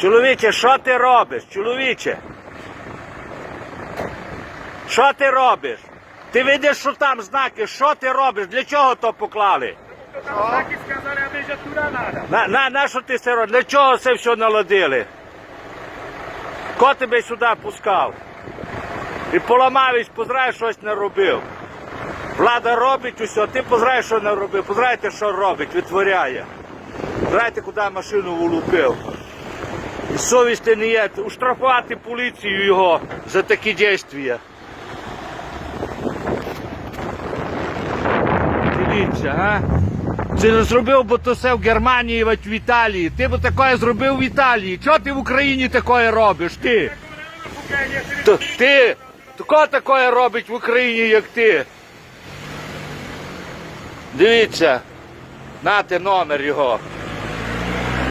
Чоловіче, що ти робиш? Чоловіче? Що ти робиш? Ти видиш, що там знаки, що ти робиш? Для чого то поклали? Так і сказали, аби же туди надо. На, на, на що ти це робиш? Для чого це все наладили? Хто тебе сюди пускав? І поламавись, позрай, щось не робив. Влада робить усе, ти позрай, що не робив, позрайте, що робить, витворяє. Позрайте, куди машину влупив. Совісті не є. Уштрафувати поліцію його за такі дійства. Дивіться, а? Це не зробив, бо то все в Германії, в Італії. Ти б таке зробив в Італії. Чого ти в Україні таке робиш? Ти? То, ти? Хто таке робить в Україні, як ти? Дивіться. Нате номер його.